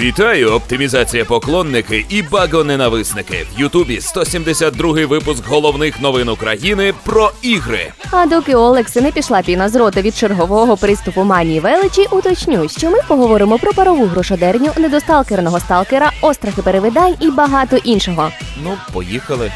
Вітаю, оптимізація поклонники і багоненависники. В Ютубі 172-й випуск головних новин України про ігри. А доки Олекси не пішла піна з рота від чергового приступу манії величі, уточню, що ми поговоримо про парову грошодерню, недосталкерного сталкера, острахи перевидань і багато іншого. Ну, поїхали.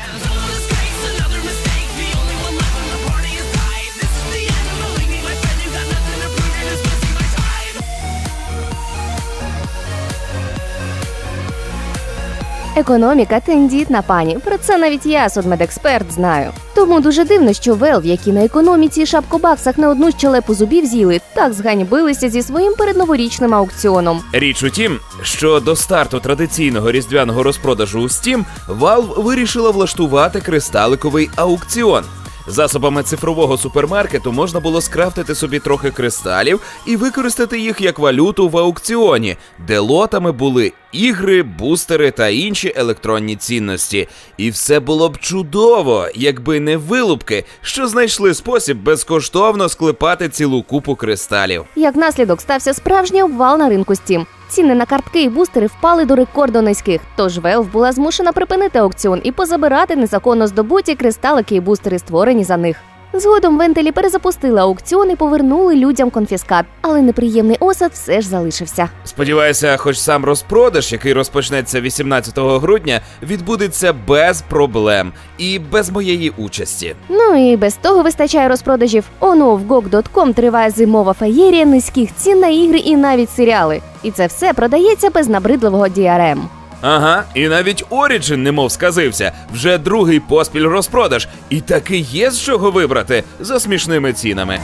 Економіка тендітна пані. Про це навіть я, судмедексперт, знаю. Тому дуже дивно, що Valve, які на економіці і шапкобаксах не одну щелепу зубів з'їли, так зганьбилися зі своїм передноворічним аукціоном. Річ у тім, що до старту традиційного різдвяного розпродажу у Steam Valve вирішила влаштувати кристаликовий аукціон. Засобами цифрового супермаркету можна було скрафтити собі трохи кристалів і використати їх як валюту в аукціоні, де лотами були ігри, бустери та інші електронні цінності. І все було б чудово, якби не вилупки, що знайшли спосіб безкоштовно склепати цілу купу кристалів. Як наслідок стався справжній обвал на ринку Steam. Ціни на картки і бустери впали до рекордно низьких. Тож Valve була змушена припинити аукціон і позабирати незаконно здобуті кристалики і бустери, створені за них. Згодом вентилі перезапустили аукціон і повернули людям конфіскат, але неприємний осад все ж залишився. Сподіваюся, хоч сам розпродаж, який розпочнеться 18 грудня, відбудеться без проблем і без моєї участі. Ну і без того вистачає розпродажів. Оно в GOG.com триває зимова феєрія низьких цін на ігри і навіть серіали. І це все продається без набридливого DRM. Ага, і навіть Origin немов сказився. Вже другий поспіль розпродаж. І таки є з чого вибрати за смішними цінами.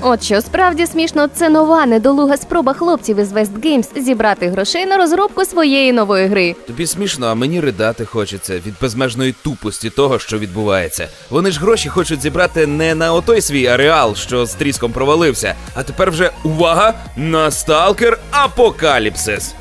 От що справді смішно, це нова недолуга спроба хлопців із West Games зібрати грошей на розробку своєї нової гри. Тобі смішно, а мені ридати хочеться від безмежної тупості того, що відбувається. Вони ж гроші хочуть зібрати не на отой свій ареал, що з тріском провалився, а тепер вже увага на сталкер Апокаліпсис.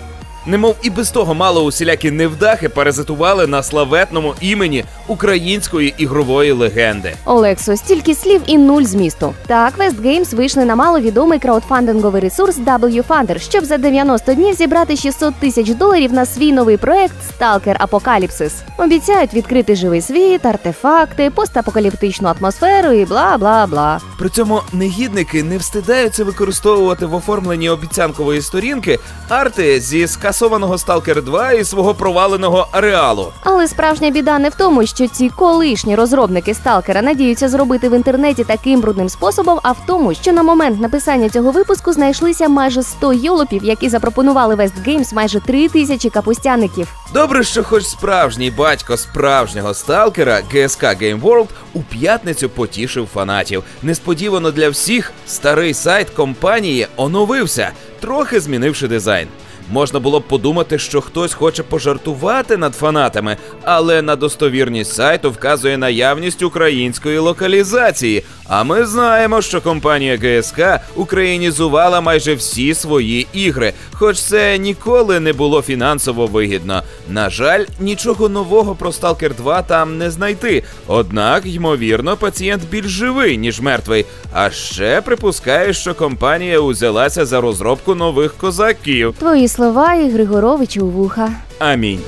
Немов і без того мало усілякі невдахи паразитували на славетному імені української ігрової легенди. Олексо, стільки слів і нуль змісту. Так, West Games вийшли на маловідомий краудфандинговий ресурс WFunder, щоб за 90 днів зібрати 600 тисяч доларів на свій новий проект Stalker Апокаліпсис. Обіцяють відкрити живий світ, артефакти, постапокаліптичну атмосферу і бла бла бла. При цьому негідники не встидаються використовувати в оформленні обіцянкової сторінки арти зі скасованого Stalker 2 і свого проваленого ареалу. Але справжня біда не в тому, що ці колишні розробники сталкера надіються зробити в інтернеті таким брудним способом, а в тому, що на момент написання цього випуску знайшлися майже 100 йолопів, які запропонували West Games майже 3 тисячі капустяників. Добре, що хоч справжній батько справжнього сталкера GSK Game World у п'ятницю потішив фанатів. Несподівано для всіх старий сайт компанії оновився, трохи змінивши дизайн. Можна було б подумати, що хтось хоче пожартувати над фанатами, але на достовірність сайту вказує наявність української локалізації. А ми знаємо, що компанія ГСК українізувала майже всі свої ігри, хоч це ніколи не було фінансово вигідно. На жаль, нічого нового про Stalker 2 там не знайти. Однак, ймовірно, пацієнт більш живий, ніж мертвий. А ще припускає, що компанія узялася за розробку нових козаків. Твої слова і Григоровичу у вуха. Амінь.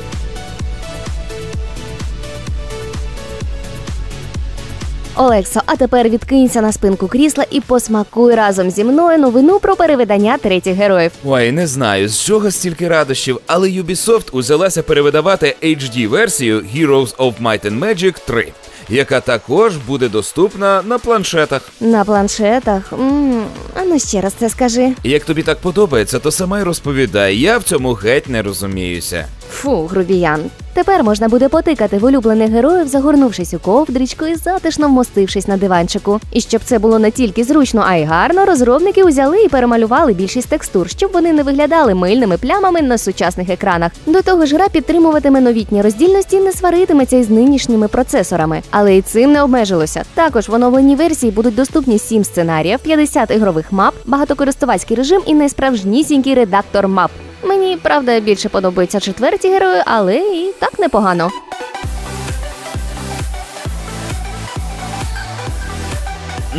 Олексо, а тепер відкинься на спинку крісла і посмакуй разом зі мною новину про перевидання третіх героїв. Ой, не знаю, з чого стільки радощів, але Ubisoft узялася перевидавати HD-версію Heroes of Might and Magic 3, яка також буде доступна на планшетах. На планшетах. м а ну ще раз це скажи. Як тобі так подобається, то сама й розповідай. Я в цьому геть не розуміюся. Фу, грубіян. Тепер можна буде потикати в улюблених героїв, загорнувшись у ковдрічку і затишно вмостившись на диванчику. І щоб це було не тільки зручно, а й гарно, розробники узяли і перемалювали більшість текстур, щоб вони не виглядали мильними плямами на сучасних екранах. До того ж, гра підтримуватиме новітні роздільності і не сваритиметься із нинішніми процесорами. Але і цим не обмежилося. Також в оновленій версії будуть доступні 7 сценаріїв, 50 ігрових мап, багатокористувацький режим і найсправжнісінький редактор мап. Мені правда більше подобаються четверті герої, але і так непогано.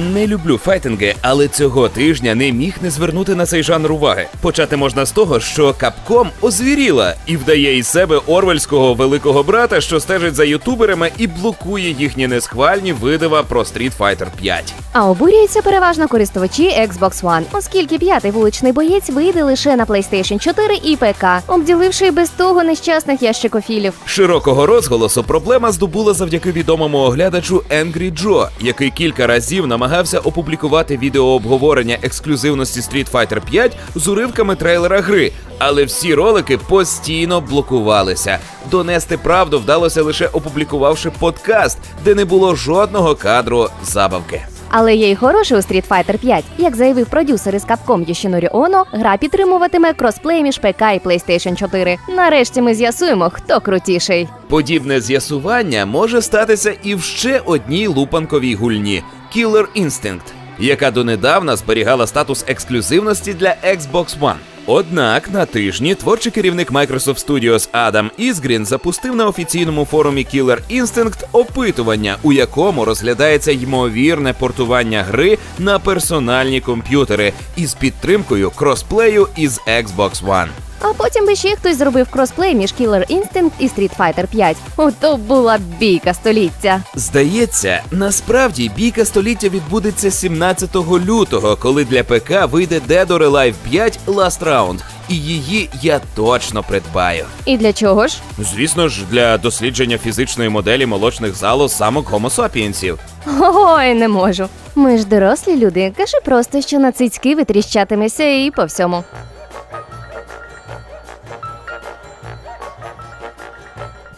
Не люблю файтинги, але цього тижня не міг не звернути на цей жанр уваги. Почати можна з того, що Capcom озвіріла і вдає із себе орвельського великого брата, що стежить за ютуберами і блокує їхні несхвальні видива про Street Fighter 5. А обурюються переважно користувачі Xbox One, оскільки п'ятий вуличний боєць вийде лише на PlayStation 4 і ПК, обділивши без того нещасних ящикофілів. Широкого розголосу проблема здобула завдяки відомому оглядачу Angry Joe, який кілька разів намагався опублікувати відеообговорення ексклюзивності Street Fighter 5 з уривками трейлера гри, але всі ролики постійно блокувалися. Донести правду вдалося лише опублікувавши подкаст, де не було жодного кадру забавки. Але є й хороше у Street Fighter 5. Як заявив продюсер із Capcom Йошінорі Оно, гра підтримуватиме кросплей між ПК і PlayStation 4. Нарешті ми з'ясуємо, хто крутіший. Подібне з'ясування може статися і в ще одній лупанковій гульні Killer Instinct, яка донедавна зберігала статус ексклюзивності для Xbox One. Однак на тижні творчий керівник Microsoft Studios Адам Ізгрін запустив на офіційному форумі Killer Instinct опитування, у якому розглядається ймовірне портування гри на персональні комп'ютери із підтримкою кросплею із Xbox One. А потім би ще хтось зробив кросплей між Killer Instinct і Street Fighter 5. Ото була б бійка століття. Здається, насправді бійка століття відбудеться 17 лютого, коли для ПК вийде Dead or Alive 5 Last Round. І її я точно придбаю. І для чого ж? Звісно ж, для дослідження фізичної моделі молочних залоз самок Homo. Ой, не можу. Ми ж дорослі люди. Кажи просто, що на цицьки витріщатимеся і по всьому.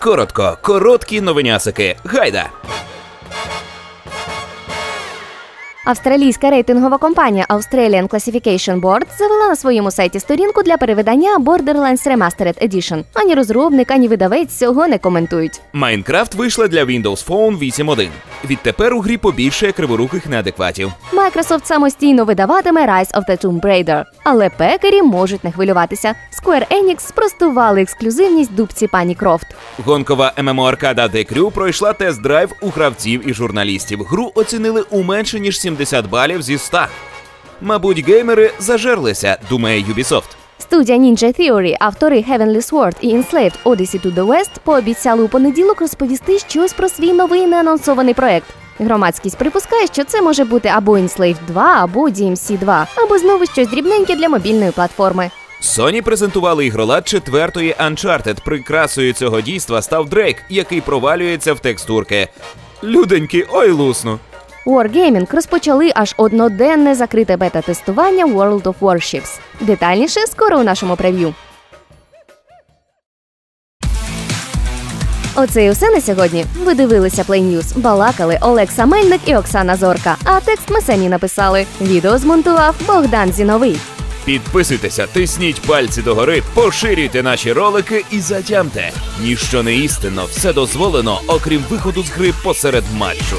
Коротко, короткі новинясики. Гайда! Австралійська рейтингова компанія Australian Classification Board завела на своєму сайті сторінку для перевидання Borderlands Remastered Edition. Ані розробник, ані видавець цього не коментують. Майнкрафт вийшла для Windows Phone 8.1. Відтепер у грі побільшає криворуких неадекватів. Microsoft самостійно видаватиме Rise of the Tomb Raider. Але пекарі можуть не хвилюватися. Square Enix спростували ексклюзивність дубці пані Крофт. Гонкова ММО-аркада The Crew пройшла тест-драйв у гравців і журналістів. Гру оцінили у менше ніж 70 балів зі 100. Мабуть, геймери зажерлися, думає Ubisoft. Студія Ninja Theory, автори Heavenly Sword і Enslaved Odyssey to the West пообіцяли у понеділок розповісти щось про свій новий неанонсований проект. Громадськість припускає, що це може бути або Enslaved 2, або DMC 2, або знову щось дрібненьке для мобільної платформи. Sony презентували ігролад четвертої Uncharted. Прикрасою цього дійства став Дрейк, який провалюється в текстурки. Люденьки, ой лусну. Wargaming розпочали аж одноденне закрите бета-тестування World of Warships. Детальніше скоро у нашому прев'ю. Оце і все на сьогодні. Ви дивилися Play News, балакали Олекса Мельник і Оксана Зорка. А текст ми самі написали. Відео змонтував Богдан Зіновий. Підписуйтеся, тисніть пальці догори, поширюйте наші ролики і затямте. Ніщо не істинно, все дозволено, окрім виходу з гри посеред матчу.